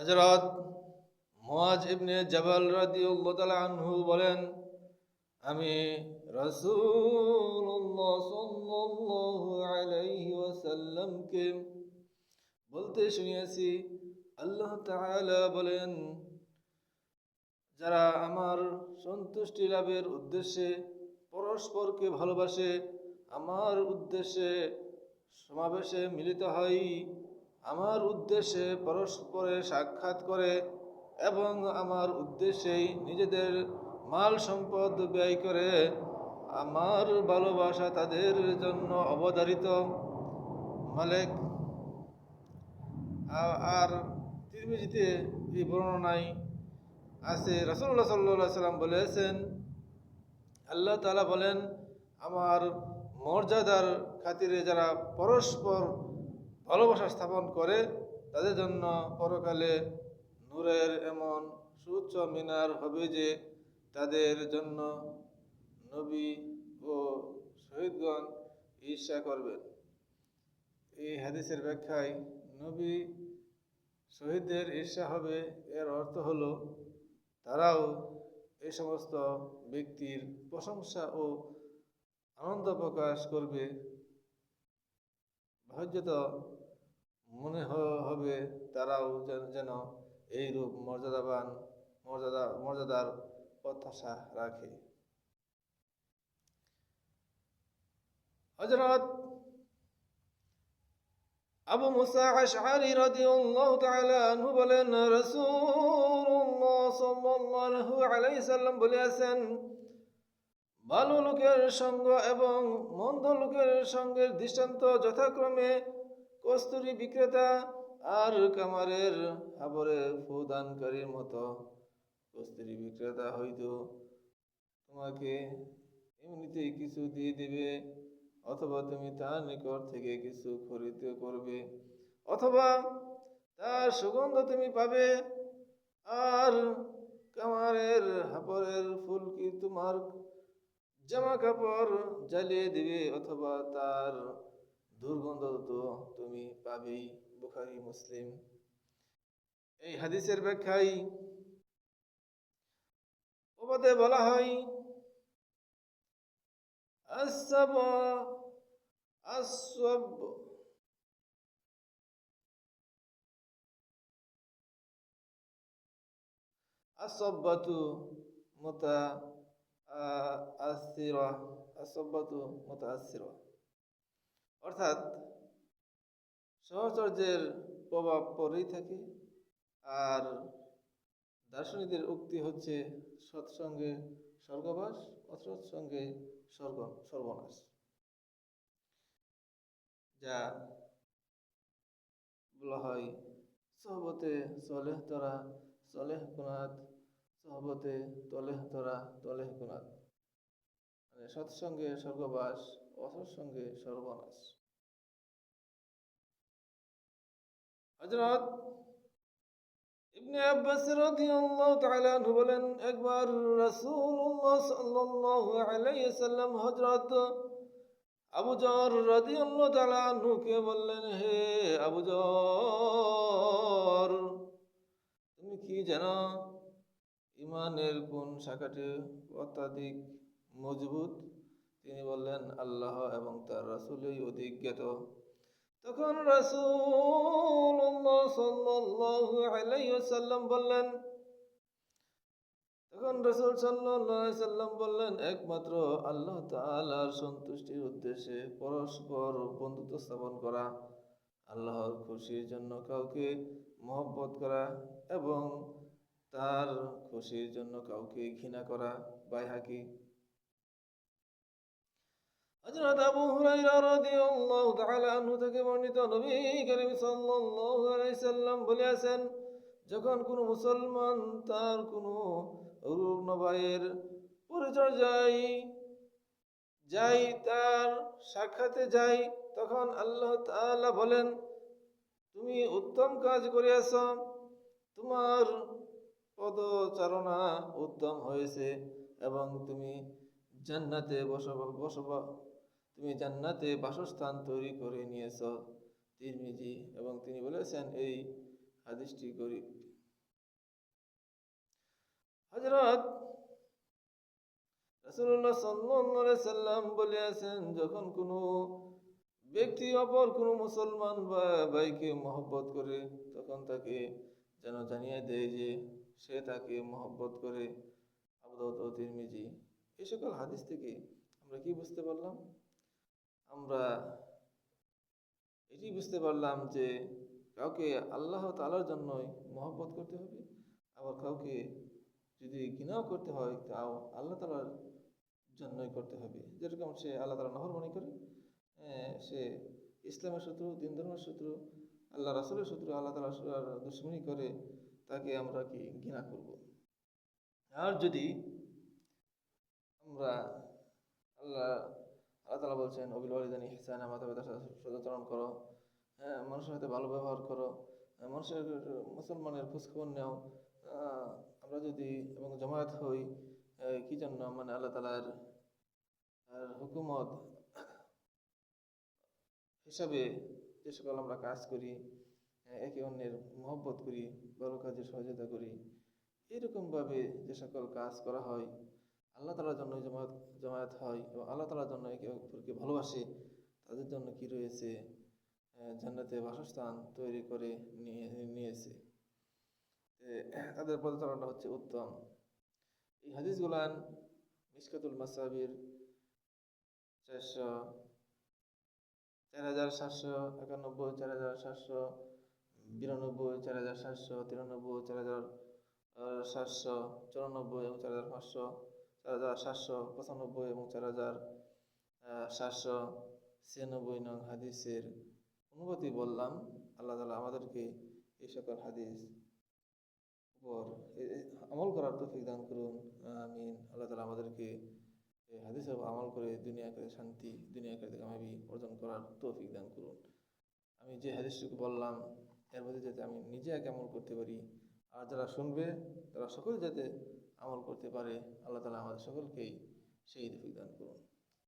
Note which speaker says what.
Speaker 1: হজরত মোয়াজ ইবনে জবাল রাদিউল্লাহ বলেন, আমি রাসূলুল্লাহ সাল্লাল্লাহু আলাইহি ওয়াসাল্লামকে বলতে শুনিয়েছি। আল্লাহ তাআলা বলেন, যারা আমার সন্তুষ্টি লাভের উদ্দেশ্যে পরস্পরকে ভালোবাসে, আমার উদ্দেশ্যে সমাবেশে মিলিত হয় আমার উদ্দেশ্যে পরস্পরে সাক্ষাৎ করে এবং আমার উদ্দেশ্যেই নিজেদের মাল সম্পদ ব্যয় করে আমার ভালোবাসা তাদের জন্য অবধারিত। মালেক আর তিরমিজিতে এই বর্ণনায় আছে রসুল্লাহ সাল্লাহ সাল্লাম বলেছেন, আল্লাহ তালা বলেন, আমার মর্যাদার খাতিরে যারা পরস্পর ভালোবাসা স্থাপন করে, তাদের জন্য পরকালে নূরের এমন সুউচ্চ মিনার হবে যে তাদের জন্য নবী ও শহীদগণ ঈর্ষা করবেন। এই হাদিসের ব্যাখ্যায় নবী শহীদদের ঈর্ষা হবে, এর অর্থ হলো তারাও এই সমস্ত ব্যক্তির প্রশংসা ও আনন্দ প্রকাশ করবে। হয়তো মনে হবে তারাও যেন এই রূপ মর্যাদাবান, মর্যাদা, মর্যাদার প্রত্যাশা রাখে। হজরত আবু মুসা আশআরি রাদিয়াল্লাহু তাআলা আনহু বলেন, রাসূলুল্লাহ সাল্লাল্লাহু আলাইহি সাল্লাম বলেছেন ভালো লোকের সঙ্গ এবং মন্দ লোকের সঙ্গের দৃষ্টান্ত যথাক্রমে কস্তুরী বিক্রেতা আর কামারের হাবরে ফুদানকারীর মতো। কস্তুরি বিক্রেতা হয়তো তোমাকে এমনিতেই কিছু দিয়ে দেবে, অথবা তুমি তার নিকট থেকে কিছু খরিদ করবে, অথবা তার সুগন্ধ তুমি পাবে। আর কামারের হাপরের ফুল কি তোমার জামা কাপড় জ্বালিয়ে দিবে, অথবা তার দুর্গন্ধ তো তুমি পাবেই বুখারি, মুসলিম। এই হাদিসের ব্যাখ্যায় ওবাদে বলা হয় আসব আসব আসব্বাতু মুতা আসিরা আসব্বাতু মুতা আসিরা অর্থাৎ সহচর্যের প্রভাব পরেই থাকে আর দার্শনিকদের উক্তি হচ্ছে সৎসঙ্গে স্বর্গবাস, অসৎসঙ্গে স্বর্গ সর্বনাশ যা বলা হয়, সহবতে সলেহ তরা, সলেহ কুনাত, সহবতে তলেহ তরা, তলেহ কুনাত। মানে সৎসঙ্গে স্বর্গবাস অসৎসঙ্গে সর্বনাশ হজরত ইবনে আব্বাস রাদিয়াল্লাহু তাআলা বলেন, একবার রাসূলুল্লাহ সাল্লাল্লাহু আলাইহি সাল্লাম হযরত আবু জর রাদিয়াল্লাহু তাআলা আনহুকে বললেন, হে আবু জর তুমি কি জানো ইমানের কোন শাখাটি অত্যাধিক মজবুত? তিনি বললেন, আল্লাহ এবং তার রাসূলই অধিক জ্ঞাত তখন আলাইহি বললেন, তখন রাসূল সাল্লাম বললেন, একমাত্র আল্লাহ তাআলার সন্তুষ্টির উদ্দেশ্যে পরস্পর বন্ধুত্ব স্থাপন করা, আল্লাহর খুশির জন্য কাউকে মহব্বত করা এবং তার খুশির জন্য কাউকে ঘৃণা করা। বাইহাকি হযরত আবু হুরায়রা রাদিয়াল্লাহু তাআলা আনহু থেকে বর্ণিত নবী করিম সাল্লাল্লাহু আলাইহি সাল্লাম বলেছেন যখন কোনো মুসলমান তার কোনো রুগ্ন ভাইয়ের পরিচর্যায় যাই তার সাক্ষাতে যাই, তখন আল্লাহ তাআলা বলেন, তুমি উত্তম কাজ করিয়াছ, তোমার পদচারণা উত্তম হয়েছে এবং তুমি জান্নাতে বসবাস বসবাস তুমি জান্নাতে বাসস্থান তৈরি করে নিয়েছ। তিরমিজি এবং তিনি বলেছেন, এই হাদিসটি গরিব। হজরত আলাইহি সাল্লাম বলিয়াছেন, যখন কোনো ব্যক্তি অপর কোনো মুসলমান বা ভাইকে মহব্বত করে, তখন তাকে যেন জানিয়ে দেয় যে সে তাকে মহব্বত করে। আবদাউদ ও তিরমিজি এই সকল হাদিস থেকে আমরা কি বুঝতে পারলাম? আমরা এটি বুঝতে পারলাম যে কাউকে আল্লাহ তাআলার জন্যই মহব্বত করতে হবে, আবার কাউকে যদি ঘৃণাও করতে হয়, তাও আল্লাহ তালার জন্যই করতে হবে। যেরকম সে আল্লাহ তালা নহরমানি করে সে ইসলামের শত্রু, দিন ধর্মের শত্রু, আল্লাহ রাসুলের শত্রু, আল্লাহ তালা দুশ্মনী করে, তাকে আমরা কি ঘৃণা করব? আর যদি আমরা আল্লাহ আল্লাহ তালা বলছেন, অবিল ওয়ালিদানি হিসান মাতা পিতার সাথে করো। হ্যাঁ মানুষের সাথে ভালো ব্যবহার করো। মানুষের মুসলমানের খোঁজখবর নেও। আমরা যদি এবং জমায়েত হই কি জন্য মানে আল্লাহ তালার হুকুমত হিসাবে যে সকল আমরা কাজ করি একে অন্যের মহব্বত করি বড় কাজে সহযোগিতা করি, এরকমভাবে যে সকল কাজ করা হয় আল্লাহ তালার জন্য জমায়েত জমায়েত হয় এবং আল্লাহ তালার জন্য একে অপরকে ভালোবাসে, তাদের জন্য কি রয়েছে? জান্নাতে বাসস্থান তৈরি করে নিয়ে, নিয়েছে। তাদের পদচারণা হচ্ছে উত্তম। এই হাদিসগুলান মিসকাতুল মাসাবির চারশো, চার হাজার সাতশো একানব্বই, চার হাজার সাতশো বিরানব্বই, চার হাজার সাতশো তিরানব্বই, চার হাজার সাতশো চুরানব্বই এবং চার হাজার পাঁচশো চার হাজার সাতশো পঁচানব্বই এবং চার হাজার সাতশো ছিয়ানব্বই নং হাদিসের অনুভূতি বললাম। আল্লাহ তালা আমাদেরকে এই সকল হাদিস উপর আমল করার তৌফিক দান করুন। আমিন। আল্লাহ তালা আমাদেরকে উপর আমল করে দুনিয়া করে শান্তি দুনিয়া করে কামাবি অর্জন করার তৌফিক দান করুন। আমি যে হাদিসটুকু বললাম, এর মধ্যে যাতে আমি নিজে আমল করতে পারি, আর যারা শুনবে, তারা সকলে যাতে আমল করতে পারে আল্লাহ তালা আমাদের সকলকেই সেই তৌফিক দান করুন।